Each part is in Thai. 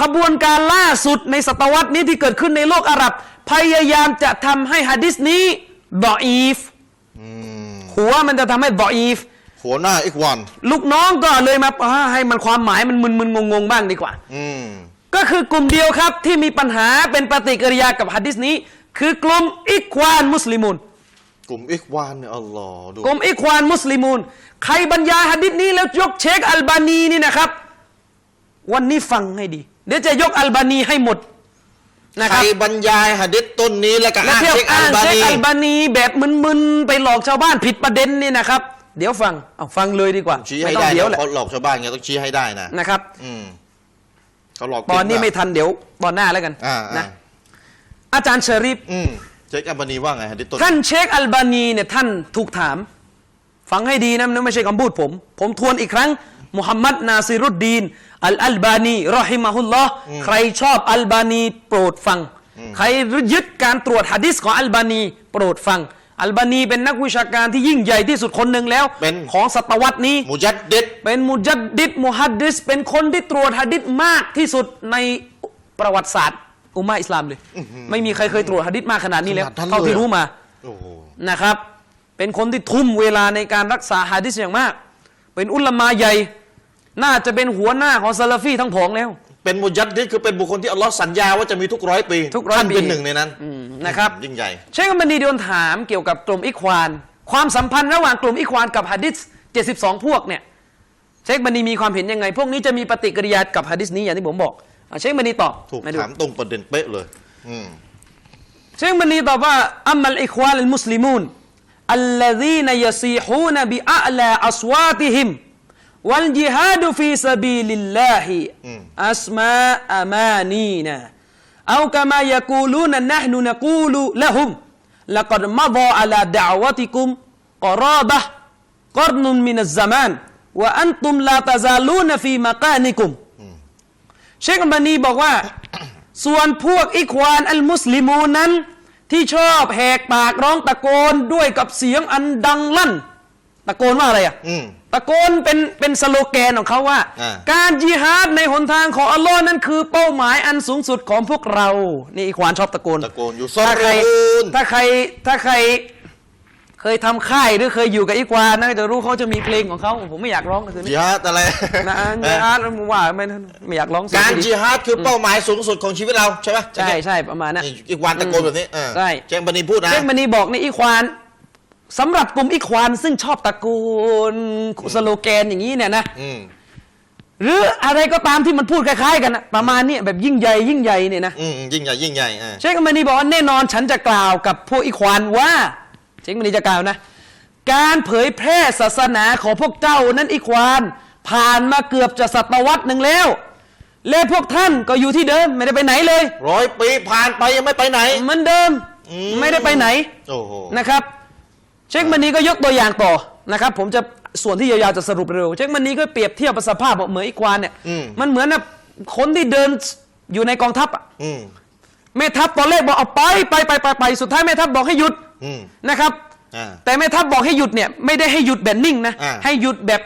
ขบวนการล่าสุดในศตวรรษนี้ที่เกิดขึ้นในโลกอาหรับ พยายามจะทำให้ฮะดิษนี้ดออีฟหัวมันจะทำให้ดออีฟหัวหน้าอีกวัน ลูกน้องก็เลยมาอ่าให้มันความหมายมันมึนๆงงๆบ้างดีกว่าอืมก็คือกลุ่มเดียวครับที่มีปัญหาเป็นปฏิกิริยากับฮะดิษนี้ คือกลุ่มอิควานมุสลิมูนกลุ่มอีกวันเนี่ยอัลลอฮ์ดูกลุ่มอิควานมุสลิมูนใครบรรยายฮะดิษนี้แล้วยกเชคอัลบานีนี่นะครับ วันนี้ฟังให้ดี เดี๋ยวจะยกอัลบานีให้หมดนะใคครรับบรรยายหะดิษต้นนี้แล้วก็แล้วอ้างเที่ยวเช็คอัอ้าลงบาเชคนีอัลบานีแบบมึนๆไปหลอกชาวบ้านผิดประเด็นนี่นะครับ เดี๋ยวฟังเอาฟังเลยดีกว่าชี้ไม่ให้ต้อได้งเดี๋ยวนะแหละเขาหลอกชาวบ้านไงต้องชี้ให้ได้นะนะครับ อืมเขาหลอกตอนนี้เก่งไม่ทันเดี๋ยวตอนหน้าแล้วกันอ่านะอ่าอาจารย์เชอริฟอืมเช็คอัลบานีว่าไงหะดิษต้นท่านเชคอัลบานีเนี่ยท่านถูกถาม ฟังให้ดีนะนั่นไม่ใช่คำพูดผม ผมทวนอีกครั้ง มุฮัมมัดนาซิรุดดีน อัลอัลบานีรอฮิมะฮุลลอฮ์ใครชอบอัลบานีโปรดฟัง ใครยึดการตรวจหะดิษของอัลบานีโปรดฟัง อัลบานีเป็นนักวิชาการที่ยิ่งใหญ่ที่สุดคนหนึ่งแล้ว เป็นของศตวรรษนี้ มุจัดดิดเป็นมุจัดดิดมุฮัดดิษเป็นคนที่ตรวจหะดิษมากที่สุดในประวัติศาสตร์ อุมมาอิสลามเลย ไม่มีใครเคยตรวจหะดิษมากขนาดนี้แล้วขนาดนั้นเท่าที่เลยเหรอรู้มาโอ้โหนะครับ เป็นคนที่ทุ่มเวลาในการรักษาฮะดิษอย่างมาก เป็นอุลามาใหญ่ น่าจะเป็นหัวหน้าของซาลาฟีทั้งผองแล้ว เป็นมุยัดนี่คือเป็นบุคคลที่อัลลอฮ์สัญญาว่าจะมีทุกร้อยปีทุกร้อยปี ท่านเป็นหนึ่งในนั้นนะครับยิ่งใหญ่ เชคอัลบันดีโดนถามเกี่ยวกับกลุ่มอิควาน ความสัมพันธ์ระหว่างกลุ่มอิควานกับฮะดิษ72 พวกเนี่ยเชคบันดีมีความเห็นยังไง พวกนี้จะมีปฏิกิริยากับฮะดิษนี้อย่างที่ผมบอกเชคบันดีตอบถูกถามตรงประเด็นเป๊ะเลยเชคมันนีตอบว่าอัมมัลอิควาลมุสลิมูนอัลลัซีนยซีฮูนบิอัลลาอัศวาติฮิม wal jihadu fi sabilillahi asma amanina au kama yakuluna nahnu naqulu lahum laqad madha ala da'watikum qarabah qarnun min az-zaman wa antum la tazaluna fi makanikum เชคอัมบานีบอกว่า ส่วนพวกอิควานอัลมุสลิมูนั้น ที่ชอบแหกปากร้องตะโกนด้วยกับเสียงอันดังลั่น ตะโกนว่าอะไรอะอืม ตะโกนเป็นเป็นสโลแกนของเขาว่า อ่า การจิฮาดในหนทางของอัลลอฮ์นั้นคือเป้าหมายอันสูงสุดของพวกเรา นี่อิควานชอบตะโกน ตะโกนอยู่ซอถ้าใครรูนถ้าใครถ้าใครเคยทำค่ายหรือเคยอยู่กับอิควานนะจะรู้เขาจะมีเพลงของเขาผมไม่อยากร้องคืนจินี้ฮาดอะไรนะจิฮาดว่าไม่ไม่อยากร้องเสียงการไม่ดี จิฮาดคือเป้าหมายสูงสุดของชีวิตเราใช่ไหมใช่ใช่ประมาณนั้นนี่อีกวันตะโกนแบบนี้เออใช่เจงบันีพูดนะ เชคมณีบอกในอีควาน สำหรับกลุ่มอีควานซึ่งชอบตะโกนสโลแกนอย่างนี้เนี่ยนะอืมหรืออะไรก็ตามที่มันพูดคล้ายๆกันนะประมาณนี้แบบยิ่งใหญ่ยิ่งใหญ่เนี่ยนะอืมยิ่งใหญ่ยิ่งใหญ่อ่าเชคมณีบอกว่าแน่นอนฉันจะกล่าวกับพวกอีควานว่าเชคมณีจะกล่าวนะ การเผยแพร่ศาสนาของพวกเจ้านั้นอีควาน ผ่านมาเกือบจะศตวรรษหนึ่งแล้ว และพวกท่านก็อยู่ที่เดิมไม่ได้ไปไหนเลยร้อยปีผ่านไปยังไม่ไปไหน เหมือนเดิม อืม ไม่ได้ไปไหน โอ้โหนะครับ เชคมันนีก็ยกตัวอย่างต่อนะครับ ผมจะส่วนที่ยาวๆจะสรุปเร็ว เชคมันนีก็เปรียบเทียบกับสภาพเหมือนอีกวานเนี่ยอืมมันเหมือนนะคนที่เดินอยู่ในกองทัพอะอืมแม่ทัพตอนแรกบอกเอาไปไปไปไปไปสุดท้ายแม่ทัพบอกให้หยุดอืมนะครับอ่าแต่แม่ทัพบอกให้หยุดเนี่ยไม่ได้ให้หยุดแบบนิ่งนะอ่าให้หยุดแบบ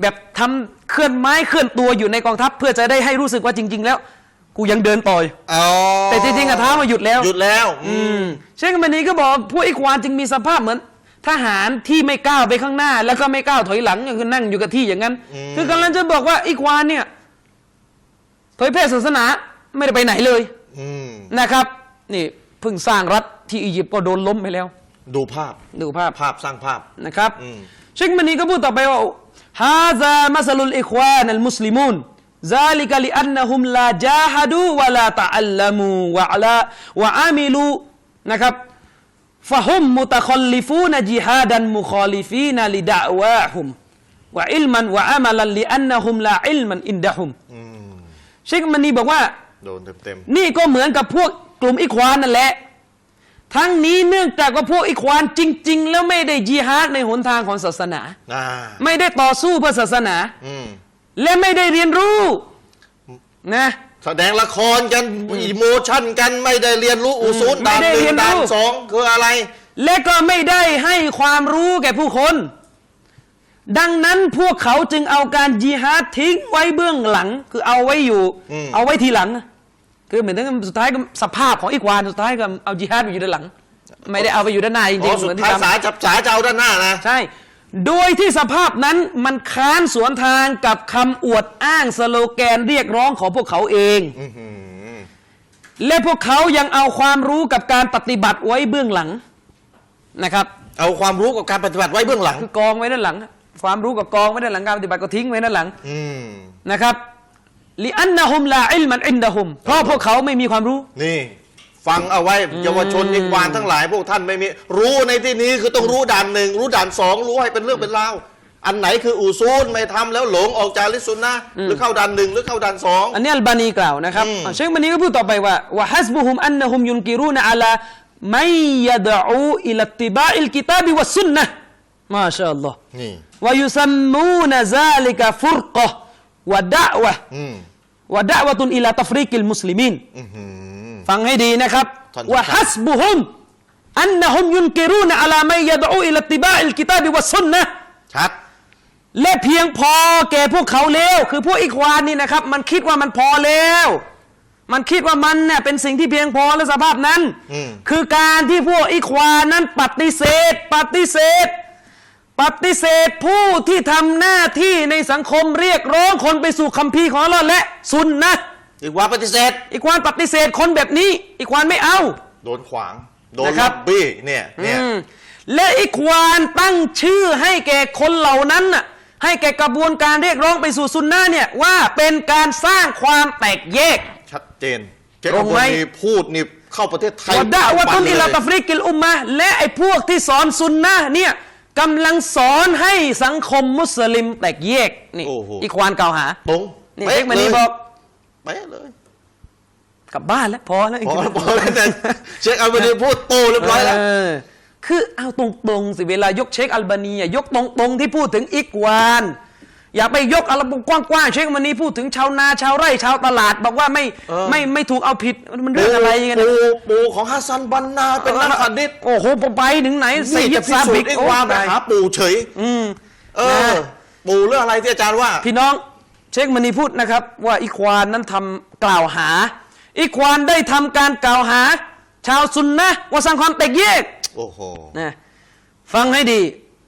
แบบทำเคลื่อนไม้เคลื่อนตัวอยู่ในกองทัพ เพื่อจะได้ให้รู้สึกว่าจริง ๆ แล้ว กูยังเดินต่ออยู่อ๋อแต่จริงๆอะท้ามาหยุดแล้วหยุดแล้ว อืมเชคมันนีก็บอกพวกอีควานจึงมีสภาพเหมือน ทหารที่ไม่ก้าวไปข้างหน้า แล้วก็ไม่ก้าวถอยหลังก็คือนั่งอยู่กับที่อย่างนั้นคือกำลังจะบอกว่าอีควานเนี่ยถอยเพร่ศาสนาไม่ได้ไปไหนเลยนะครับ นี่เพิ่งสร้างรัฐที่อียิปต์ก็โดนล้มไปแล้ว ดูภาพ ดูภาพภาพสร้างภาพ นะครับชิมเมันนีก็พูดต่อไปว่าฮาซามัสลุลอิควานัลมุสลิมูนซาลิกะลิอันนะฮุมลาจาฮัดูวะลาตะอัลลัมูวะลาวะามิลูนะครับ ฟะฮุมมุตะคอลลิฟูนจิฮาดันมุคอลิฟีนลิดะวะฮุมวะอิลมันวะอามัลลิอันนะฮุมลาอิลมันอินดะฮุมเชคมันนีบอกว่าโดนเต็มๆนี่ก็เหมือนกับพวกกลุ่มอิควานนั่นแหละ ทั้งนี้เนื่องจากว่าพวกอิควานจริง ๆ แล้วไม่ได้จิฮาดในหนทางของศาสนาไม่ได้ต่อสู้เพื่อศาสนาและไม่ได้เรียนรู้นะ แสดงละครกันอีโมชั่นกันไม่ได้เรียนรู้อุซูลไม่ด่านได้หนึ่เรียงนรู้ ด่านสองคืออะไร และก็ไม่ได้ให้ความรู้แก่ผู้คน ดังนั้นพวกเขาจึงเอาการจิฮาดทิ้งไว้เบื้องหลัง คือเอาไว้อยู่ อืม เอาไว้ทีหลัง คือเหมือนถึงสุดท้ายก็สภาพของอีกวานสุดท้ายก็เอาจิฮาดไปอยู่ด้านหลัง ไม่ได้เอาไปอยู่ด้านหน้าจริงอ๋อๆสุเหมืดอนที่ท้ายทำ สายจับสายจะเอาด้านหน้านะ ใช่ โดยที่สภาพนั้นมันค้านสวนทางกับคำอวดอ้างสโลแกนเรียกร้องของพวกเขาเอง และพวกเขายังเอาความรู้กับการปฏิบัติไว้เบื้องหลังนะครับ เอาความรู้กับการปฏิบัติไว้เบื้องหลัง คือกองไว้ด้านหลัง ความรู้กับกองไว้ด้านหลังการปฏิบัติก็ทิ้งไว้ด้านหลังอืมนะครับลิอันนะฮุมลาอิลมันอินดะฮุมเพราะพวกเขาไม่มีความรู้นี่ ฟังเอาไว้เยาวชนยีกวานทั้งหลายพวกท่านไม่มี รู้ในที่นี้คือต้องรู้ด่านหนึ่งรู้ด่านสองรู้ให้เป็นเรื่องเป็นราวอันไหนคืออูซูนไม่ทำแล้วหลงออกจากลิซุนนะหรือเข้าด่านหนึ่งหรือเข้าด่านสองอันนี้อัลบานีกล่าวนะครับเชคบานีก็พูดต่อไปว่าวะฮัสบุฮุมอันนะฮุมยุนกิรูนอัลาไม่ยดอูอิลติบะอิลกิตาบิวัสุนนะมาชาอัลลอฮ์วายุซัมมูนซาลิกะฟุรกะวะดะวะวะดะวะตุนอิลาตัฟริกิลมุสลิมิน ฟังให้ดีนะครับว่าฮัสบุฮุมอันนะฮุมยุนกิรูนอัลามัยยะดูอิลติบาอิลกิตาบิวัสซุนนะครับและเพียงพอแก่พวกเขาแล้วคือพวกอิควานนี่นะครับ มันคิดว่ามันพอแล้ว มันคิดว่ามันเนี่ยเป็นสิ่งที่เพียงพอและสภาพนั้น คือการที่พวกอิควานนั้นปฏิเสธ ปฏิเสธ ปฏิเสธผู้ที่ทำหน้าที่ในสังคมเรียกร้องคนไปสู่คัมภีร์ของเราและสุนนะ อีกว่าปฏิเสธอิควานปฏิเสธคนแบบนี้อิควานไม่เอา โดนขวาง โดนนะครัลับบบี้เนี่ยเนี่ย อืมและอิควานตั้งชื่อให้แก่คนเหล่านั้นน่ะให้แก่กระบวนการเรียกร้องไปสู่ซุนนะห์เนี่ยว่าเป็นการสร้างความแตกแยก ชัดเจนเจ๊ตรงไหมคนนี้พูดนี่เข้าประเทศไทยวะดะวะตุนอิลาเลยตัฟริกิลอุมมะห์และไอ้พวกที่สอนซุนนะห์เนี่ยกำลังสอนให้สังคมมุสลิมแตกแยกนี่โอ้โหอิควานกล่าวหาตรงนี่ป๊ะเช็คมานี่ลยบอก เป๊ะเลยกลับบ้านแล้วพอแล้วพอพอแล้วแต่เช็คอัลบานีพูดโตเรียบร้อยแล้วเคือเอาตรงๆสิเวลายกเช็คอัลบานีอะยกตรงๆที่พูดถึงอิกวาน อย่าไปยกอะไรกว้างๆเช็คมันนี้พูดถึงชาวนาชาวไร่ชาวตลาด บอกว่าไม่เออไม่ไม่ถูกเอาผิดมันเรื่องอะไรกันปูปูของฮัสซันบันนาเป็นนักหะดิษโอ้โหผมไปถึงไหนนี่สี่จะพิซาสูบิจกน์อีกโอ้ว่าไปตายหาปู่เฉย อืมเออนะปู่เรื่องอะไรที่อาจารย์ว่า พี่น้อง เช็คมันนี้พูดนะครับ ว่าอิควานนั้นทำกล่าวหา อิควานได้ทำการกล่าวหา ชาวซุนนะห์ว่าสร้างความแตกแยกโอ้โหนะฟังให้ดี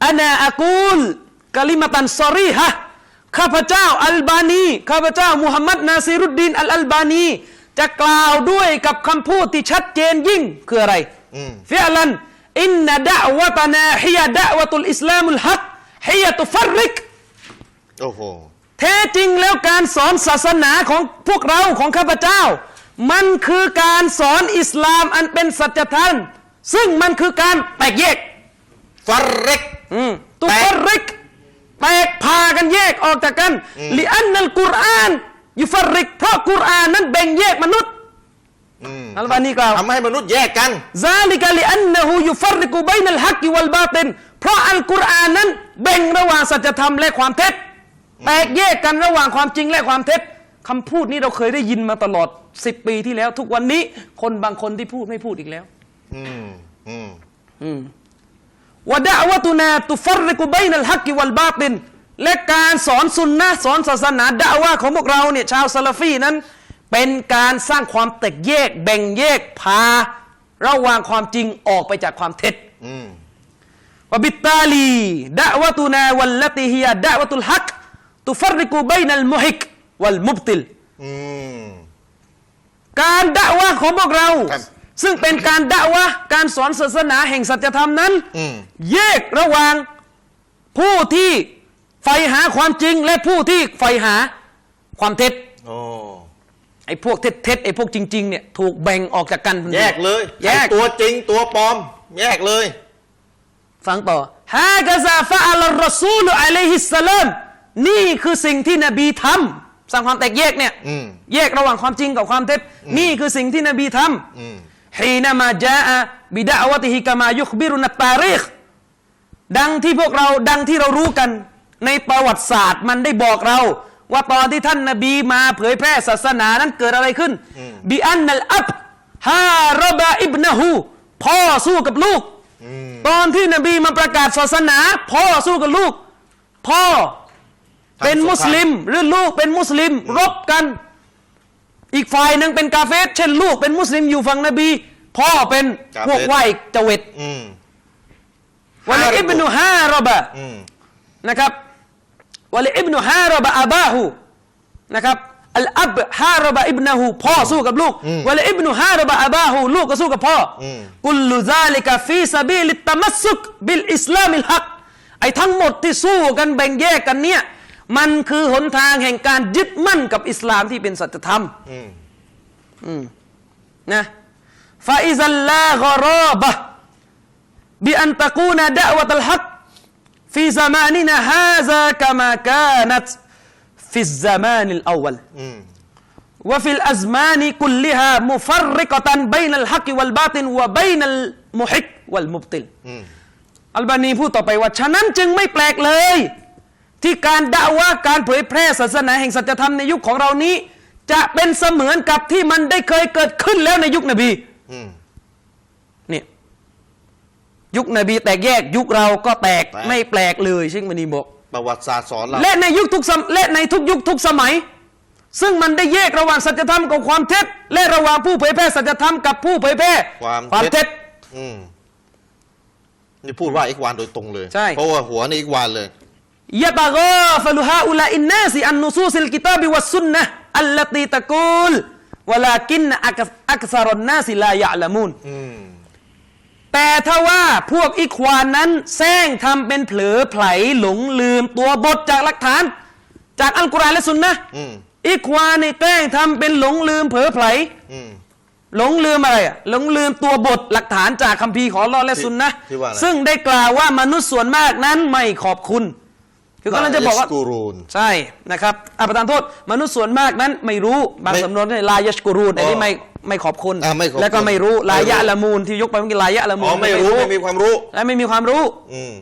อานาอากูลกะลิมาตันซอรีฮะข้าพเจ้าอัลบานีข้าพเจ้ามุฮัมมัดนาซีรุดดีนอัลอัลบานี จะกล่าวด้วยกับคำพูดที่ชัดเจนยิ่งคืออะไรอืมฟิอัลันอินนดะวะตนาฮิยะดะวะตุลอิสลามุลฮักฮิยะตุฟัรริกโอ้โห แท้จริงแล้วการสอนศาสนาของพวกเราของข้าพเจ้า มันคือการสอนอิสลามอันเป็นสัจธรรมซึ่งมันคือการแตกแยกฟัรเร็กอืมตุแตกฟริกแตกพากันแยกออกจากกันลิอันนัลกุรอานยุฟริกเพราะกุรอานนั้นแบ่งแยกมนุษย์อืมอัลบานีกล่าวทำให้มนุษย์แยกกันซาลิกะลิอันนะฮูยุฟริกุบัยนัลฮักกิวัลบาตินเพราะอัลกุรอานนั้นแบ่งระหว่างสัจธรรมและความเท็จ แตกแยกกันระหว่างความจริงและความเท็จคำพูดนี้เราเคยได้ยินมาตลอด10ปีที่แล้ว ทุกวันนี้คนบางคนที่พูดไม่พูดอีกแล้ว อืมอืมวะดะวะตุนาตุฟรริกุบัยนัลฮักกิวัลบาตินและการสอนสุนนะห์สอนศาสนาดะวะของพวกเราเนี่ยชาวซาลาฟีนั้น เป็นการสร้างความแตกแยก แบ่งแยกพา ระหว่างความจริงออกไปจากความเท็จอืมวะบิตตาลีดะวะตุนาวัลลติฮิยะดะวะตุลฮัก ตุฟรริกุบัยนัลมุฮิกวัลมุบติลอืมการดะวะของพวกเราครับซึ่งเป็นการดะวะการสอนศาสนาแห่งสัจธรรมนั้นอืมแยกระหว่างผู้ที่ใฝ่หาความจริงและผู้ที่ใฝ่หาความเท็จโอ้ไอ้พวกเท็จเท็จๆไอ้พวกจริง ๆ เนี่ยถูกแบ่งออกจากกันแยกเลยแยกไอ้ตัวจริงตัวปลอม แยกเลย ฟังต่อฮากะซาฟะอัลรอซูลอะลัยฮิสสลาม นี่คือสิ่งที่นบีทำสร้างความแตกแยกเนี่ยอืมแยกระหว่างความจริงกับความเท็จนี่คือสิ่งที่นบีทอืมำฮีนามาจาอะบิดะวะติฮิกามายุคบิรุนัตตาริกดังที่พวกเราดังที่เรารู้กัน ในประวัติศาสตร์มันได้บอกเรา ว่าตอนที่ท่านนบีมาเผยแพร่ศาสนานั้นเกิดอะไรขึ้นบิอันนัลอับฮารบะอิบนะฮูพ่อสู้กับลูกตอนที่นบีมาประกาศศาสนา พ่อสู้กับลูก พ่อทำ เป็นมุสลิมสงครหรือลูกเป็นมุสลิม รบกัน อีกฝ่ายหนึ่งเป็นกาเฟสเช่นลูกเป็นมุสลิมอยู่ฝั่งนบี พ่อเป็นพวกไหว้เจวิตอืมวะลิอิบนุฮารบะอืมนะครับวะลิอิบนุฮารบะอาบาหูนะครับอัลอับฮารบะอิบนะฮูพ่อสู้กับลูกวะลิอิบนุฮารบะอาบาหูลูกก็สู้กับพ่ออกุลลุซาลิกะฟีซาบีลิตตะมัสซุกบิลอิสลามิลฮักไอ้ทั้งหมดที่สู้กันแบ่งแยกกันเนี่ย มันคือหนทางแห่งการยึดมั่นกับอิสลามที่เป็นสัจธรรมนะฟาอิซัลลากรอบะบิอันตะกูนดะวะตัลฮักฟีซามานินะฮาซากามากานัตฟิซซามานิลอวัลวะฟิลอัซมานิคุลลิฮามุฟริกตันบัยนัลฮักวัลบาตินวะบัยนัลมุฮิกวัลมุบติลอัลบานีพูดต่อไปว่า ฉะนั้นจึงไม่แปลกเลย ที่การด่าว่าการเผยแพร่ศาสนาแห่งสัจธรรมในยุคของเรานี้ จะเป็นเสมือนกับที่มันได้เคยเกิดขึ้นแล้วในยุคนบีอืมเนี่ยยุคนบีแตกแยก ยุคเราก็แตกแตกไม่แปลกเลยเชคมณีบอกประวัติศาสตร์สอนเราและในยุคทุกสมและในทุกยุคทุกสมัย ซึ่งมันได้แยกระหว่างสัจธรรมกับความเท็จ และระหว่างผู้เผยแพร่สัจธรรมกับผู้เผยแพร่ความความเท็เท็จจอืมนี่พูดว่าอีกวานโดยตรงเลยใช่เพราะว่าหัวนี่อีกวานเลย ยะตะกอฟลุฮาอุลาอินนาสิอันนุซูซิลกิตาบิวัสซุนนะอัลลตีตะกูลวลากินอักอักษรนนาสิลายะละมูนอืมแต่ถ้าว่าพวกอิควานนั้นแซงทำเป็นเผลอไผลหลงลืมตัวบทจากหลักฐาน จากอัลกุรอานและสุนนะห์อืมอิควานในแกล้งทำเป็นหลงลืมเผลอไผลอืมหลงลืมอะไรอะหลงลืมตัวบทหลักฐานจากคัมภีร์ของอัลลอฮ์และสุนนะห์ที่ว่าอะไรซึ่งได้กล่าวว่ามนุษย์ส่วนมากนั้นไม่ขอบคุณ คือกำลังจะบอกว่าลยสกูรูนใช่นะครับอะประทานโทษ มนุษย์ส่วนมากนั้นไม่รู้บางไม่สำนวนเนี่ยลายชกูรูนอันนี้อ๋อไม่ไม่ขอบคุณอะไม่ขอบคุณ แล้วก็ไม่รู้ลาไม่รู้ยะละมูลที่ยกไปเมื่อกี้ลายะละมูอ๋ลอไม่รู้ไม่มีความรู้และไม่มีความรู้อืม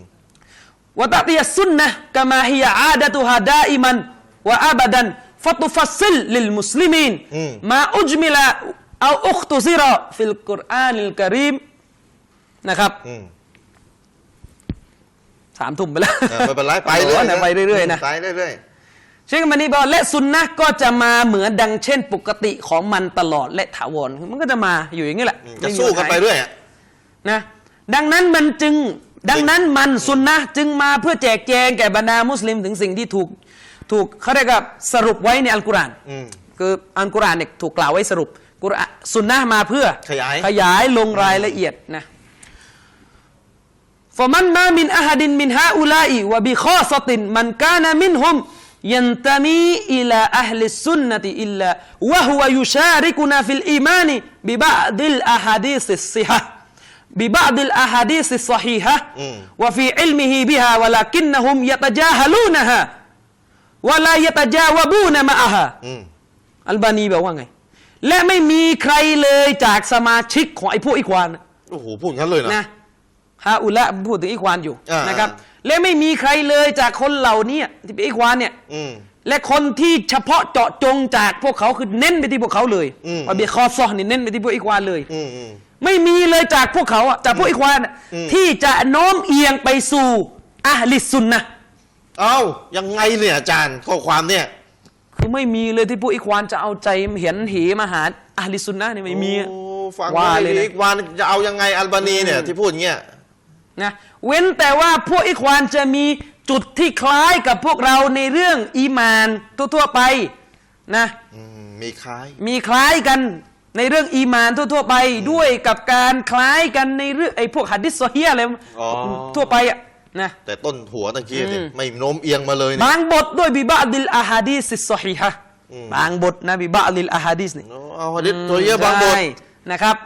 วะตะติยะซุนนะกะมาฮิยะอาดะตุฮาดาอิมันวะอาบดันฟะตุฟัสซิลลิลมุสลิมีนอืมมาอุจมิลาเอาอุคตุซิรอฟิลกุรอานิลกะรีมนะครับอืมสามทุ่มไปแล้วเออไม่เป็นไรไปเรื่อยนะไปเรื่อยๆนะไปเรื่อยเชคมันนี่บอกและซุนนะห์ก็จะมาเหมือนดังเช่นปกติของมันตลอดและถาวรมันก็จะมาอยู่อย่างนี้แหละๆจะม่มีสู้กันหายไปเรื่อยอะนะดังนั้นมันจึงดังนั้นมันซุนนะห์จึงมาเพื่อแจกแจงแก่บรรดามุสลิมถึงสิ่งที่ถูกถูกเขาเรียกว่าสรุปไว้ในอัลกุรอานอืมคืออัลกุรอานเนี่ยถูกกล่าวไว้สรุปกุรอานซุนนะห์มาเพื่อขยายขยายลงรายละเอียดนะ فمن ما من أحد من هؤلاء وبخاصة من كان منهم ينتمي إلى أهل السنة إلا وهو يشاركنا في الإيمان ببعض الأحاديث الصحة ببعض الأحاديث الصحيحة وفي علمه بها ولكنهم يتجاهلونها ولا يتجاوبون معها อืม อัลบานีบอกว่าไง และไม่มีใครเลยจากสมาชิกของไอ้พวกอิควาน โอ้โหพูดงั้นเลยนะ นะ ฮาอุละพูดถึงอิควานอยู่อ่านนะครับ และไม่มีใครเลยจากคนเหล่านี้ที่เป็นอิควานเนี่ยอืมและคนที่เฉพาะเจาะจงจากพวกเขาคือเน้นไปที่พวกเขาเลยอืม ว่าเบียคอซอนี่เน้นไปที่พวกอิควานเลย อืมอืม ไม่มีเลยจากพวกเขาอะจากพวกอิควานอะที่จะโน้มเอียงไปสู่อะห์ลิสซุนนะห์เอ้ายังไงเนี่ยอาจารย์ข้อความเนี่ยคือไม่มีเลยที่พวกอิควานจะเอาใจเห็นเหมาหาอะห์ลิสซุนนะห์เนี่ยไม่มีอะ โอ้ฟังว่าว่าเลยนะ อีกวานจะเอายังไงอัลบานีเนี่ยที่พูดอย่างเงี้ย นะเว้นแต่ว่าพวกอิควานจะมีจุดที่คล้ายกับพวกเราในเรื่องอีมานทั่วๆไปนะอืมมีคล้ายมีคล้ายกันในเรื่องอีมานทั่วๆไปด้วยกับการคล้ายกันในเรื่องไอ้พวกหัดดิษโซเฮียอะไรอ๋อทั่วไปอะนะแต่ต้นหัวตะกี้เนี่ยไม่โน้มเอียงมาเลยเนี่ยบางบทด้วยบิบะดิลอาฮาดีสิสซอฮีฮะบางบทนะบิบะดิลอาฮาดีสนี่เอาฮะดิษตัวเยอะบางบทใช่นะครับ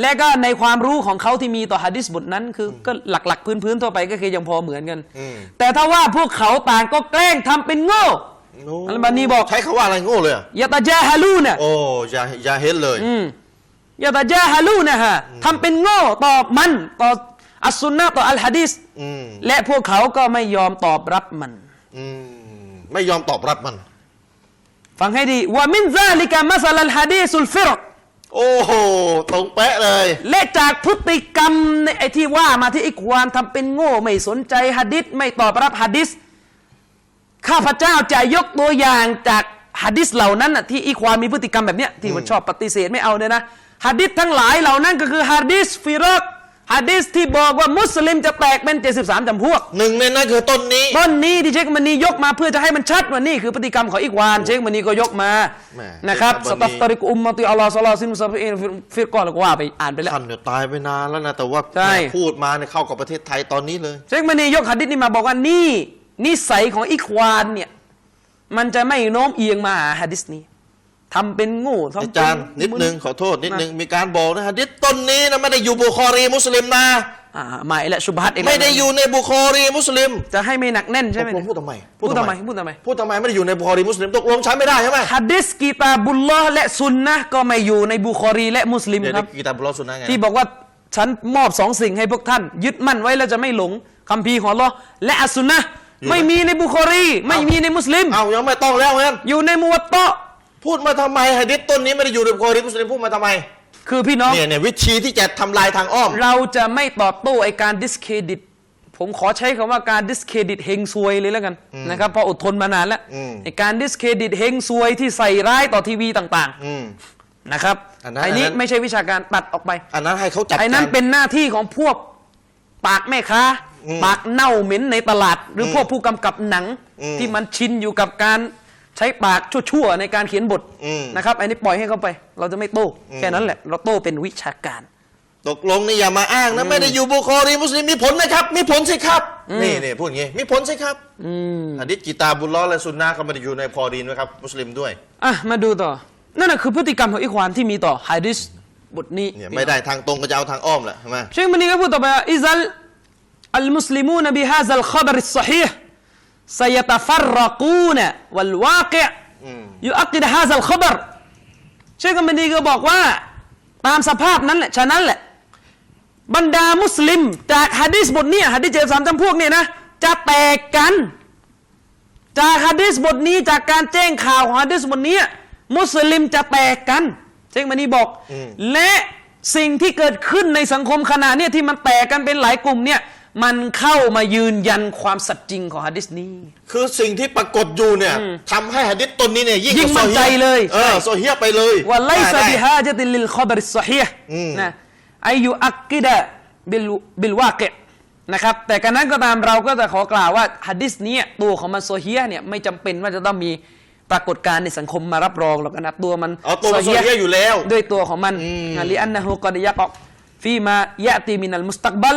และก็ในความรู้ของเขาที่มีต่อฮะดิษบทนั้น คือก็หลักๆ พื้นๆทั่วไปก็คือยังพอเหมือนกันอืมแต่ถ้าว่าพวกเขาต่างก็แกล้งทำเป็นโง่โอ้อัลบานีบอกใช้คำว่าอะไรโง่เลยอะยาตาจาฮาลูนะโอ้อยาอยาเห็นเลยอืมยาตาจาฮาลูนะฮะทำเป็นโง่ต่อมันต่ออัสซุนนะห์ต่ออัลฮะดิษอืมและพวกเขาก็ไม่ยอมตอบรับมันอืมไม่ยอมตอบรับมัน ฟังให้ดีว่ามินซาลิกามัสลัลฮะดีสุลฟิรก โอ้โห ตรงแป๊ะเลย และจากพฤติกรรมในไอ้ที่ว่ามาที่อิควานทำเป็นโง่ไม่สนใจหะดิษไม่ตอบรับหะดิษข้าพเจ้าจะยกตัวอย่างจากหะดิษเหล่านั้นน่ะที่อีควานมีพฤติกรรมแบบเนี้ยที่มันชอบปฏิเสธไม่เอาเนี่ยนะหะดิษทั้งหลายเหล่านั้นก็คือหะดิษฟิรก หะดิษที่บอกว่ามุสลิมจะแตกเป็น 73จำพวกหนึ่งในนั้นคือต้นนี้ ต้นนี้ที่เชคมันนียกมาเพื่อจะให้มันชัดว่านี่คือพฤติกรรมของอีควาน เชคมันนีก็ยกมาแหม่นะครับเชสคมันนีตัฟตริกอุมมติอัลลอฮ์ซอลลาซิมซาฟินฟิรกอนแล้วก็ว่าไปอ่านไปแล้วท่านเนี่ยตายไปนานแล้วนะแต่ว่าใช่แม่พูดมาเนี่ยเข้ากับประเทศไทยตอนนี้เลย เชคมันนียกหะดิษนี้มาบอกว่านี่นิสัยของอีควานเนี่ยมันจะไม่โน้มเอียงมาหาหะดิษนี้ ทำเป็นโง่ทำอาเป็นจารย์นิดนึงขอโทษนิดนึงมีการบอกนะฮะดิษต้นนี้นะไม่ได้อยู่บุคอรีมุสลิมนะอ่าหมายและชุบฮัตอีกแล้วไม่ได้อยู่ในบุคอรีมุสลิม จะให้ไม่หนักแน่นใช่ไหมตกลงพูดทำไมพูดทำไมพูดทำไมพูดทำไมไม่ได้อยู่ในบุคอรีมุสลิมตกลงใช้ไม่ได้ใช่ไหมฮะดิษกีตาบุลลอฮ์และซุนนะห์ก็ไม่อยู่ในบุคอรีและมุสลิมเดี๋ยวครับในกีตาบุลลอฮ์สุนนะไงที่บอกว่าฉันมอบสองสิ่งให้พวกท่าน ยึดมั่นไว้แล้วจะไม่หลงคัมภีร์ของอัลลอฮ์และอัสซุนนะห์ไม่มีในบุคอรี ไม่มีในมุสลิมเอายังไม่ต้องแล้วงั้นอยู่ในมุวัตตะ พูดมาทำไมฮะดิษต้นนี้ไม่ได้อยู่ในบุคอรีมุสลิมพูดมาทำไมคือพี่น้องเนี่ยเนี่ยวิธีที่จะทำลายทางอ้อม เราจะไม่ตอบโต้ไอการดิสเครดิต ผมขอใช้คำว่าการดิสเครดิตเฮงซวยเลยแล้วกันนะครับเพราะอดทนมานานแล้วอืม ไอการดิสเครดิตเฮงซวยที่ใส่ร้ายต่อทีวีต่างอืม ๆนะครับอันนั้นไอ้นี้อันนั้น ไม่ใช่วิชาการตัดออกไป อันนั้นให้เขาจัดไอ้นั้นการเป็นหน้าที่ของพวกปากแม่ค้า อืมปากเน่าเหม็นในตลาด หรืออมพวกผู้กำกับหนัง อืมที่มันชินอยู่กับการ ใช้ปากชั่วๆในการเขียนบทอืมนะครับไอ้นี้ปล่อยให้เขาไป เราจะไม่โต้แค่นั้นแหละ เราโต้เป็นวิชาการ ตกลงนี่อย่ามาอ้างนะไม่ได้อยู่บุคอรีมุสลิมมีผลไหมครับ มีผลสิครับ นี่นี่พูดอย่างงี้ มีผลสิครับอืมฮะดิษกีตาบุลลอฮ์และซุนนะห์ก็ไม่ได้อยู่ในพอดีนนะครับ มุสลิมด้วยอะมาดูต่อนั่นแหะคือพฤติกรรมของอิควานที่มีต่อฮะดิษบทนี้เนี่ยไม่ได้ทางตรงก็จะเอาทางอ้อมแหละใช่ไหมเชคมันนี่ก็พูดต่อไปว่าอิซัลอัลมุสลิมูนบิฮาซัลขบริสซ ซยตฟัรรกูนะวัลวาเกะยูอักิดฮาซัลขบรเชคกัมบดีก็บอกว่า ตามสภาพนั้นแหละฉะนั้นแหละ บรรดามุสลิม จากฮะดีษบทนี้ฮะดีษเจ็ดสามจำพวกเนี่ยนะ จะแตกกัน จากฮะดีษบทนี้จากการแจ้งข่าวของฮะดีษบทนี้ มุสลิมจะแตกกัน เชคมันนี่บอก และสิ่งที่เกิดขึ้นในสังคมขณะเนี้ยที่มันแตกกันเป็นหลายกลุ่มเนี่ย มันเข้ามายืนยันความสัตย์จริงของฮะดิษนี้ คือสิ่งที่ปรากฏอยู่เนี่ยทำให้หะดิษตนนี้เนี่ยยิ่งยิ่งมั่นใจเลยเออโซเฮียไปเลยว่าไลซะได้บิฮาจติลลิลขอบริสซอฮีห์อืมนะอายุอักกิดะบิลบิลวาเกะนะครับแต่กันนั้นก็ตามเราก็จะขอกล่าวว่าฮัดดิสเนี้ยตัวของมันโซเฮียเนี่ยไม่จำเป็นว่าจะต้องมีปรากฏการณ์ในสังคมมารับรองหรอกนะครับตัวมันเอาตัวมันโซเฮียอยู่แล้ว ด้วยตัวของมันลิอันนะฮูกอดยะกอฟีมายะตีมินัลมุสตักบัล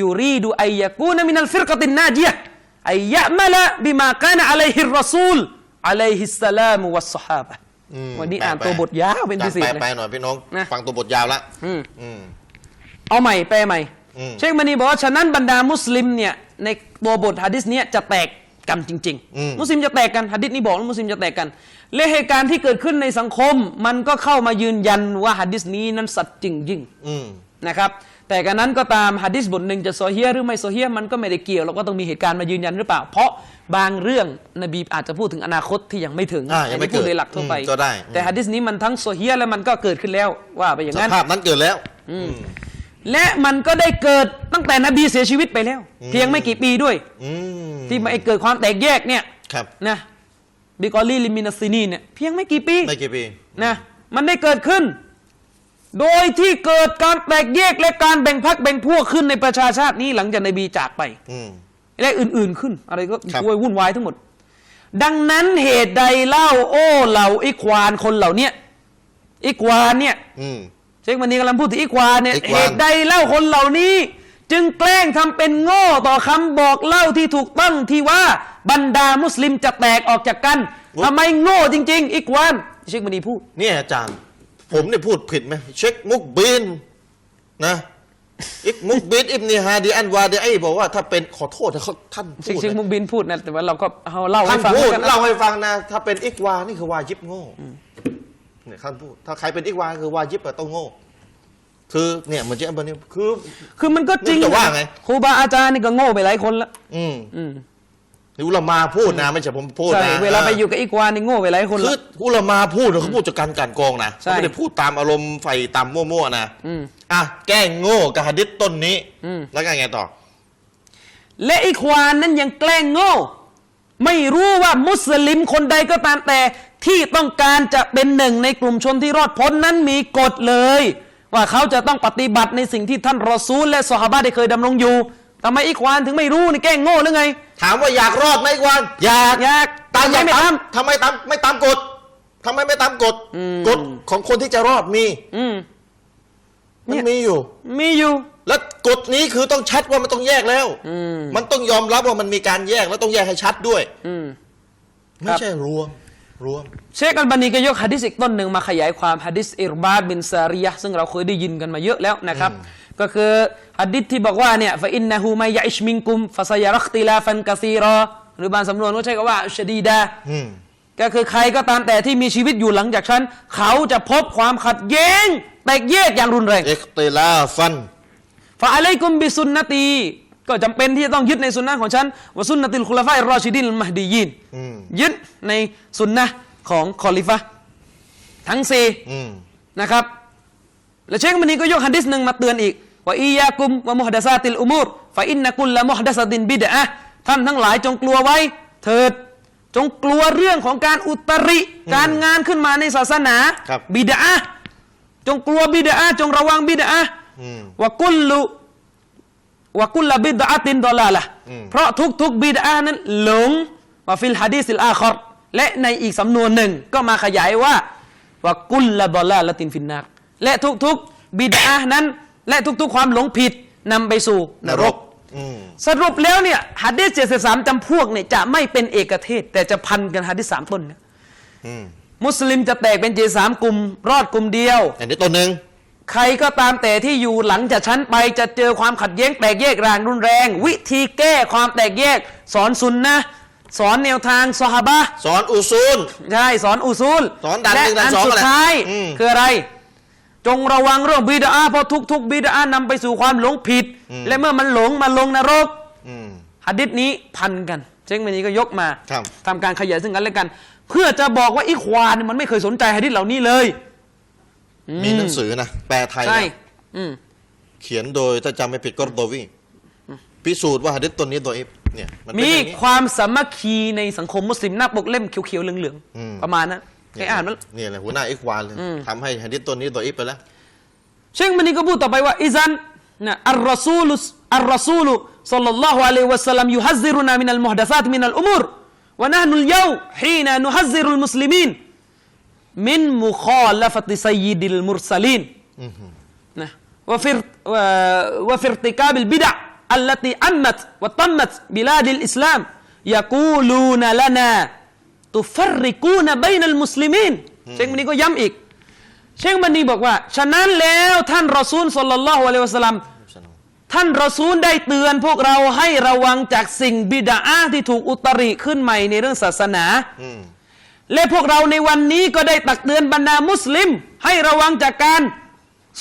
ยูรีดูไอยากูนมินัลฟิรกตินนาจียะไอยะมะละบิมากานะอะลัยฮิรอซูลอะลัยฮิสลามวัสซฮาบะวันนี้อ่านตัวบทยาวเป็นพิเศษเลยแปลหน่อยพี่น้องฟังตัวบทยาวละเอาใหม่แปลใหม่ เชคมานีบอกว่าฉะนั้นบรรดามุสลิมเนี่ยในตัวบทฮะดิษเนี้ยจะแตกกันจริง ๆ มุสลิมจะแตกกันฮะดิษนี้บอกว่ามุสลิมจะแตกกันและเหตุการณ์ที่เกิดขึ้นในสังคม มันก็เข้ามายืนยันว่าฮะดิษนี้นั้นสัตย์จริงยิ่งนะครับ แต่กันนั้นก็ตามฮะดิษบทหนึ่งจะโซเฮียหรือไม่โซเฮียมันก็ไม่ได้เกี่ยวเราก็ต้องมีเหตุการณ์มายืนยันหรือเปล่า เพราะบางเรื่องนบีอาจจะพูดถึงอนาคตที่ยังไม่ถึงอ่ายังไม่นนี้พูดเกิดโดยหลักทั่วไปอืมก็ได้แต่ฮะดิษนี้มันทั้งโซเฮียและมันก็เกิดขึ้นแล้วว่าไปอย่างสนั้น ภาพนั้นเกิดแล้วและมันก็ได้เกิดตั้งแต่นบีเสียชีวิตไปแล้ว เพียงไม่กี่ปีด้วย อืมที่มาเกิดความแตกแยกเนี่ยครับ นะบิกอลีลิมินาซินีเนี่ยเพียงไม่กี่ปี ไม่กี่ปี นะมันได้เกิดขึ้น โดยที่เกิดการแตกแยกและการแบ่งพรรคแบ่งพวกขึ้นในประชาชาตินี้หลังจากนบีจากไปอืม และอื่น ๆขึ้น อะไรก็ครับวุ่นวุ่นวายทั้งหมด ดังนั้นเหตุใดเล่าโอ้เหล่าอิควานคนเหล่าเนี้ยอิควานเนี่ยอืม เชคมันนีกำลังพูดถึงอิควานเนี่ยอิกเหวานตุใดเล่าคนเหล่านี้ จึงแกล้งทำเป็นโง่ต่อคำบอกเล่าที่ถูกต้องที่ว่าบรรดามุสลิมจะแตกออกจากกันทำไมโง่จริง ๆ อิควานเชคมันนีพูด เนี่ยอาจารย์ ผมเนี่ยพูดผิดไหมเช็คมุกบินนะอิบมุกบิดอิบนีฮาดีอันวาดีไอบอกว่าถ้าเป็นขอโทษนะเขาท่านชิงพูดชิงนะมุกบินพูดนะแต่ว่าเราก็เอาเล่าให้ท่านฟังพูดแล้วกันนะเล่าให้ฟังนะ ถ้าเป็นอิกวานี่คือวายิบโง่เนี่ยท่านพูดถ้าใครเป็นอิกวาคือวายิบอะต้องโง่ คือเนี่ยเหมือนเจ๊อันบานีคือ คือมันก็จริงจะว่าไง ครูบาอาจารย์นี่ก็โง่ไปหลายคนละ อืม อืม อุลามาพูดนะไม่ใช่ผมพูดใช่นะเวลาไปอยู่กับอีกวานนี่โง่ไปหลายคนคืละออุลามาพูดเขาพูดจากการกลันกรองนะใช่ เขาไม่ได้พูดตามอารมณ์ไฟตามมั่วๆนะอืม อะแก้งโง่กับหะดิษต้นนี้อืม แล้วไงต่อ และอีควานนั้นยังแกล้งโง่ ไม่รู้ว่ามุสลิมคนใดก็ตามแต่ที่ต้องการจะเป็นหนึ่งในกลุ่มชนที่รอดพ้นนั้นมีกฎเลย ว่าเขาจะต้องปฏิบัติในสิ่งที่ท่านรอซูลและสหาบะได้เคยดำรงอยู่ ทำไมอีควานถึงไม่รู้นี่แกล้งโง่หรือไง ถามว่าอยากรอดไหมอีกวันอยากอยากตามทำไมไม่ตาม ทำทำไมตามไม่ตามกฎทำไมไม่ตามกฎอืม กฎของคนที่จะรอดมีอืม มันมีอยู่ มีอยู่ แล้วกฎนี้คือต้องชัดว่ามันต้องแยกแล้ว อืมมันต้องยอมรับว่ามันมีการแยกแล้วต้องแยกให้ชัดด้วย อืม ไม่ใช่รวม รวม เชคอัลบานีก็ยกฮะดิษอีกต้นหนึ่งมาขยายความฮะดิษอิรบาดบินซาริยะห์ซึ่งเราเคยได้ยินกันมาเยอะแล้วนะครับ ก็คือฮะดิษที่บอกว่าเนี่ยฟะอินนะฮูมัยยะอิชมินกุมฟะซายะรักติลาฟันกะซีรอหรือบางสำนวนก็ใช้คำว่าชดีดาอืมก็คือใครก็ตามแต่ที่มีชีวิตอยู่หลังจากฉัน เขาจะพบความขัดแย้ง แตกแยกอย่างรุนแรงเอ็กติลาฟันฟะอะลัยกุมบิสุนนตีก็จำเป็นที่จะต้องยึดในสุนนะของฉันวะสุนนติลคุลาฟาอิรรอชิดินอัลมหดียีนอืมยึดในสุนนะของคอลิฟะห์ทั้งสี่อืมนะครับ และเชคมันนี้ก็ยกฮะดิษหนึ่งมาเตือนอีก ว่าอียากุมวะมุฮดะซาติลอุมูรฟะอินนะกุลละมุฮดะซาตินบิดอะห์ท่านทั้งหลายจงกลัวไว้ เถิด จงกลัวเรื่องของการอุตริ การงานขึ้นมาในศาสนาครับ บิดอะห์จงกลัวบิดอะห์จงระวังบิดอะห์อืม วะกุลลุวะกุลละบิดอะตินดอลาละอืม เพราะทุกทุกๆบิดอะนั้นหลงว่าฟิลฮะดีสิลอาคอรและในอีกสำนวนหนึ่งก็มาขยายว่าว่ากุลละดอลาละตินฟินนารและทุกทุกๆบิดอะนั้น และทุกๆ ความหลงผิดนำไปสู่นรกอืมสรุปแล้วเนี่ยฮะดีษเจ็ดสิบสามจำพวกเนี่ยจะไม่เป็นเอกเทศ แต่จะพันกันฮะดีษสามต้นเนี่ยอืมมุสลิมจะแตกเป็นเจดสามกลุ่ม รอดกลุ่มเดียว อันนี้ตัวหนึ่งใครก็ตามแต่ที่อยู่หลังจากชั้นไปจะเจอความขัดแย้งแตกแยกแรงรุนแรง วิธีแก้ความแตกแยก สอนสุนนะห์สอนแนวทางซอฮาบะห์สอนอุซูล ใช่ สอนอุซูล สอนดันและหนึ่งดันอันสองสุดอะไรท้ายอืมคืออะไร จงระวังเรื่องบิดาเพราะทุกๆบิดานำไปสู่ความหลงผิด และเมื่อมันหลงมาลงนรกอืมหัดดิษนี้พันกันเช่งมันนี้ก็ยกมาครับทำการขยายซึ่งกันและกัน เพื่อจะบอกว่าอีควานเนี่ยมันไม่เคยสนใจหัดดิษเหล่านี้เลย มีหนังสือนะแปลไทยใช่นะอืมเขียนโดยถ้าจำไม่ผิดก็โดวีพิสูจน์ว่าหะดิษตัวนี้ตัวเอฟเนี่ยมันเป็นมีอย่างนี้ความสามัคคีในสังคมมุสลิมหน้าปกเล่มเขียวๆเหลืองอืมๆประมาณนั้น แกอ่านมัน เนี่ยแหละหัวหน้าอิควานเลย อืม ทำให้หะดิษตัวนี้ตัวเอฟไปแล้ว เชคมันนี่ก็พูดต่อไปว่าอิซันนะอัลรอซูลุอัลรอซูลุสัลลัลลอฮุอะลัยฮิวะสัลลัมยุฮัซซิรุนามินัลมุฮดะซาตมินัลอุมุรวะนะฮ์นุลเยาฮีนานุฮัซซิรุลมุสลิมีนมินมุคอลฟะติซัยยิดิลมุรซาลีน นะวะฟิรวะวะฟิรติกาบิลบิดะ التي أمت وطمت بلاد الإسلام يقولون لنا ตุฟัริกูนบนัลมุสลิมินเชคมันนี้ก็ย้ำอีก เชคมันนี้บอกว่า ฉะนั้นแล้วท่านรอซูลสุลลัลลอฮุอะลัยวะสัลลัมท่านรอซูลได้เตือนพวกเราให้ระวังจากสิ่งบิดาที่ถูกอุตริขึ้นใหม่ในเรื่องศาสนาและพวกเราในวันนี้ก็ได้ตักเตือนบรรดามุสลิม ให้ระวังจากการ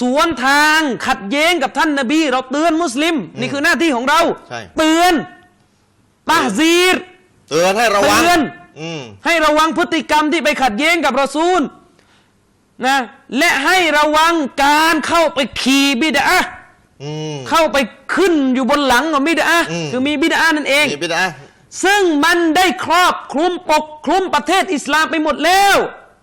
สวนทางขัดแย้งกับท่านนาบี เราเตือนมุสลิม นี่คือหน้าที่ของเรา เตือนปาซีรเตือนให้ระวังเตือน ให้ระวังพฤติกรรมที่ไปขัดแย้งกับรอซูลนะและให้ระวังการเข้าไปขี่บิดาอืมเข้าไปขึ้นอยู่บนหลังของบิดาอืมคือมีบิดานั่นเองนี่บิดาซึ่งมันได้ครอบคลุมปกคลุมประเทศอิสลามไปหมดแล้ว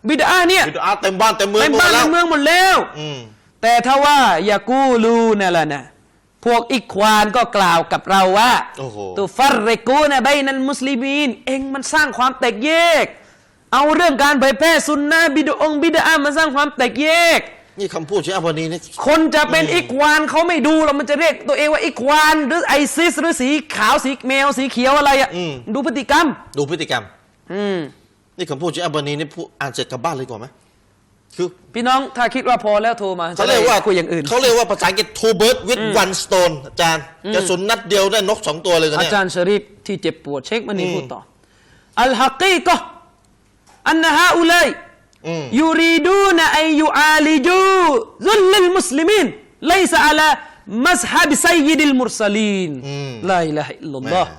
บิดาเนี่ยบิดาเต็มบ้านเต็มเมืองเต็มหมดบ้านแล้เต็วมเมืองหมดแล้วอืมแต่ถ้าว่ายากูลูนั่นแหละนะ พวกอิควานก็กล่าวกับเราว่าโอ้โห ตุฟัรริกูนะใบนันมุสลิมีน เองมันสร้างความแตกแยก เอาเรื่องการเผยแพร่สุนนะบิดองบิดามาสร้างความแตกแยก นี่คำพูดเชฟอานีนี่ คนจะเป็นอิควานเขาไม่ดูหรอกมันจะเรียกตัวเองว่าอิควานหรือไอซิสหรือสีขาวสีแมวสีเขียวอะไรอะอืม ดูพฤติกรรม ดูพฤติกรรม อืม นี่คำพูดเชฟอานีนี่พูดอ่านเสร็จกลับบ้านเลยกว่าไหม คือพี่น้องถ้าคิดว่าพอแล้วโทรมาเขาเรียกว่าคุยอย่างอื่นเขาเรียกว่าภาษาอังกฤษ two bird with วันสโตนอาจารย์จะสุนนัดเดียวได้นกสองตัวเลยนะอาจารย์ชริฟที่เจ็บปวดเช็คมันนี่พูดต่ออัลฮักีก็อันนะฮะอุไลยยูรีดูนะไอยูอาลิจูซุลลิลมุสลิมินไลซาอัลามัสฮับไซยิดิลมุรสลีนลาอิลาฮิลลอฮ์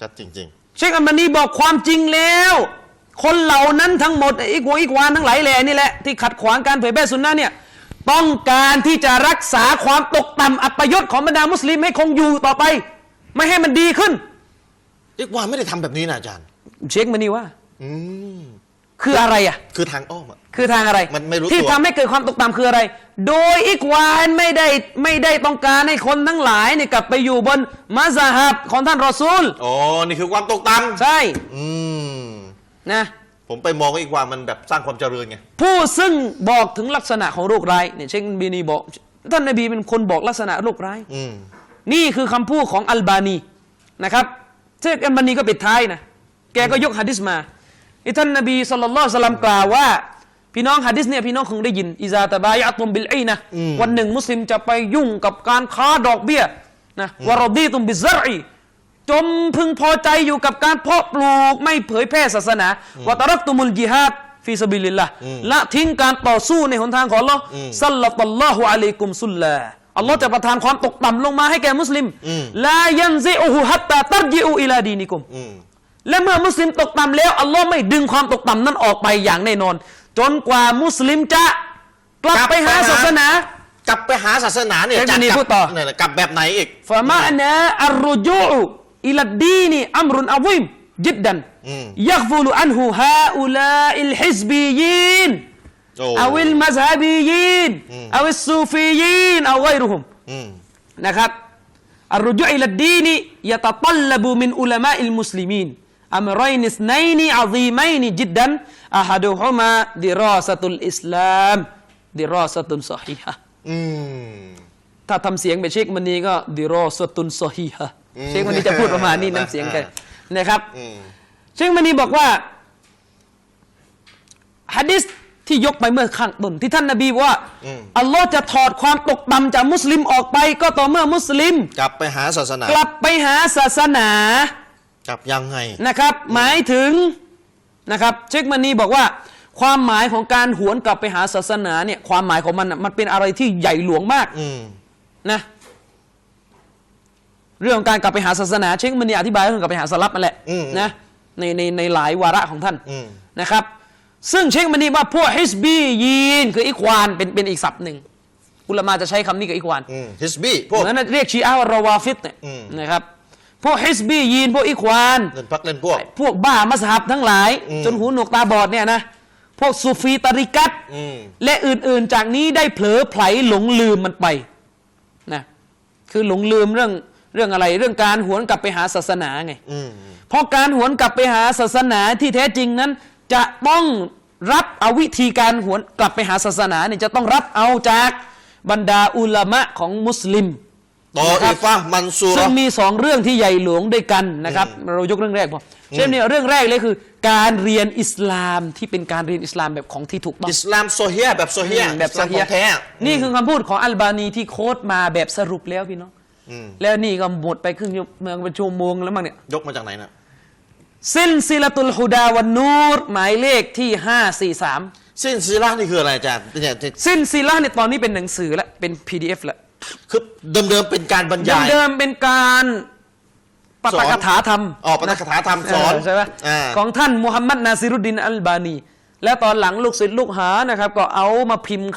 ชัดจริงๆเช็คอัมานี่บอกความจริงแล้ว คนเหล่านั้นทั้งหมดอีกวงอีกวานทั้งหลายแหล่นี่แหละที่ขัดขวางการเผยแพร่สุนนะเนี่ยต้องการที่จะรักษาความตกต่ำอัปยศของบรรดามุสลิมให้คงอยู่ต่อไป ไม่ให้มันดีขึ้นๆเรียกว่าไม่ได้ทำแบบนี้นะอาจารย์ เชคมานีว่า อืมคืออะไรอะ คือทางอ้อมอะ คือทางอะไรมันไม่รู้ที่ตัว ทำให้เกิดความตกต่ำคืออะไร โดยอีกวานไม่ได้ไม่ได้ต้องการให้คนทั้งหลายเนี่ยกลับไปอยู่บนมัซฮับของท่านรอซูล อ๋อ นี่คือความตกต่ำใช่ อืม นะ ผมไปมองอีกว่ามันแบบสร้างความเจริญไง ผู้ซึ่งบอกถึงลักษณะของโรคร้ายเนี่ยเชคบีนีบอก ท่านนบีเป็นคนบอกลักษณะโรคร้าย อืม นี่คือคำพูดของอัลบานีนะครับเชคอัลบานีก็ปิดท้ายนะ แกก็ยกฮะดิษมาที่ท่านนบีสุลต่านละสลัมกล่าวว่า พี่น้องฮะดิษเนี่ยพี่น้องคงได้ยินอิซาตะบายะตุมบิลอีนะวันหนึ่งมุสลิมจะไปยุ่งกับการค้าดอกเบี้ยนะวารดีตุมบิซรอี จมพึงพอใจอยู่กับการเพาะปลูกไม่เผยแพร่ศาสนาวะตารักตุมุลจิฮาดฟีซาบิลิลละละทิ้งการต่อสู้ในหนทางของอัลลอฮ์ซัลลัตัลลอฮุอะลัยกุมสุลลาอัลลอฮ์จะประทานความตกต่ำลงมาให้แก่มุสลิมลายันซิอูฮุฮัตตาตัรจิอูอิลาดีนิกุมอืมและเมื่อมุสลิมตกต่ำแล้ว อัลลอฮ์ไม่ดึงความตกต่ำนั้นออกไปอย่างแน่นอน จนกว่ามุสลิมจะกลับกลับไปหาไปหาศาสนากลับไปหาศาสนาเนี่ยเดี๋ยวอาจารย์จะมีกลัพูดต่อเนี่ยแหละกลับแบบไหนอีกฟะมานะอัรรุจู ออิลดดีนีอัมรุนอะวิมจิดดัน อืม ยักฟูลอันฮูฮาอุลาอิลฮิซบียีน โอ้ เอาอิลมัซฮบียีนเอาอิลซูฟียีนเอาไกรุฮุม อืม นะครับอัลรุจุอิลดดีนยะตะตัลลบุมินอุลามะอิลมุสลิมีนอัมรัยนิสไนนีอะซีมัยนีจิดดันอะฮัดุฮุมาดิราสตุลอิสลามดิราสตุนซอฮีฮะ อืม ถ้าทำเสียงแบบเชคมันนีก็ดิรอสตุนซอฮีฮะ อืม เชคมันนีจะพูดประมาณนี้น้ำเสียงกันนะครับอืมเชคมันนีบอกว่าฮะดิษที่ยกไปเมื่อข้างต้นที่ท่านนบีบอกว่าอัลลอฮ์จะถอดความตกต่ำจากมุสลิมออกไป ก็ต่อเมื่อมุสลิม กลับไปหาศาสนากลับไปหาศาสนากลับยังไงนะครับ หมายถึงนะครับ เชคมันนีบอกว่า ความหมายของการหวนกลับไปหาศาสนาเนี่ยความหมายของมันน่ะมันเป็นอะไรที่ใหญ่หลวงมากอืมนะ เรื่องของการกลับไปหาศาสนาเชคมันนีอธิบายเรื่องกลับไปหาสลับนั่นแหละอืม นะในในในหลายวาระของท่านอืม นะครับ ซึ่งเชคมันนีว่าพวกฮิสบียีนคืออิควานเป็นเป็นอีกศัพท์หนึ่งอุลามาจะใช้คำนี้กับอิควาน อืมฮิสบีพวก เหมือนเรียกชีอะห์ว่าราวาฟิดเนี่ยอืม นะครับ พวกฮิสบียีน พวกอิควาน เล่นพักเล่นพวก พวกบ้ามัสฮับทั้งหลาย อืม จนหูหนวกตาบอดเนี่ยนะ พวกซูฟีตาริกัต อืม และอื่นๆจากนี้ได้เผลอไผลหลงลืมมันไปนะคือหลงลืมเรื่อง เรื่องอะไรเรื่องการหวนกลับไปหาศาสนาไงอืมเพราะการหวนกลับไปหาศาสนาที่แท้จริงนั้น จะต้องรับเอาวิธีการหวนกลับไปหาศาสนาเนี่ยจะต้องรับเอาจากบรรดาอุลามะของมุสลิมต่อนะครัอีบฟะห์มันซูซึ่เราะงห์มีสองเรื่องที่ใหญ่หลวงด้วยกันนะครับเรายกเรื่องแรกพอเช่นเนี่ยเรื่องแรกเลยคือ การเรียนอิสลามที่เป็นการเรียนอิสลามแบบของที่ถูกต้องอิสลามโซเฮียแบบโซเฮียแบบอิสลามซะฮีขยองแท้นี่คือคำพูดของอัลบานีที่โค้ดมาแบบสรุปแล้วพี่น้อง อืมแล้วนี่ก็หมดไปครึ่งชั่วโมงเป็นชั่วโมงแล้วมั้งเนี่ย ยกมาจากไหนนะซินซิลตุลฮุดาวันนูรหมายเลขที่ 543 สิ้นซีรานี่คืออะไรอาจารย์เนี่ยที่ซินซิลาเนี่ยตอนนี้เป็นหนังสือแล้ว เป็น PDF แล้วคือเดิมๆเป็นการบรรยาย เดิมๆเป็นการปาสฐอนกถาธรรมอ๋อปาฐกถาธรรมสอนเใช่ไหมอ่า ของท่านมุฮัมมัดนาซิรุดดินอัลบานี และตอนหลังลูกศิษย์ลูกหานะครับ ก็เอามาพิมพ์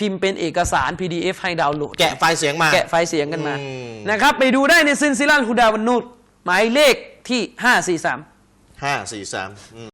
พิมพ์เป็นเอกสาร PDF ให้ดาวน์โหลด แกะไฟล์เสียงมา แกะไฟล์เสียงกันมาอืม นะครับ ไปดูได้ในซินซิลันฮุดาวันนูรหมายเลขที่ 543ห้าสี่สาม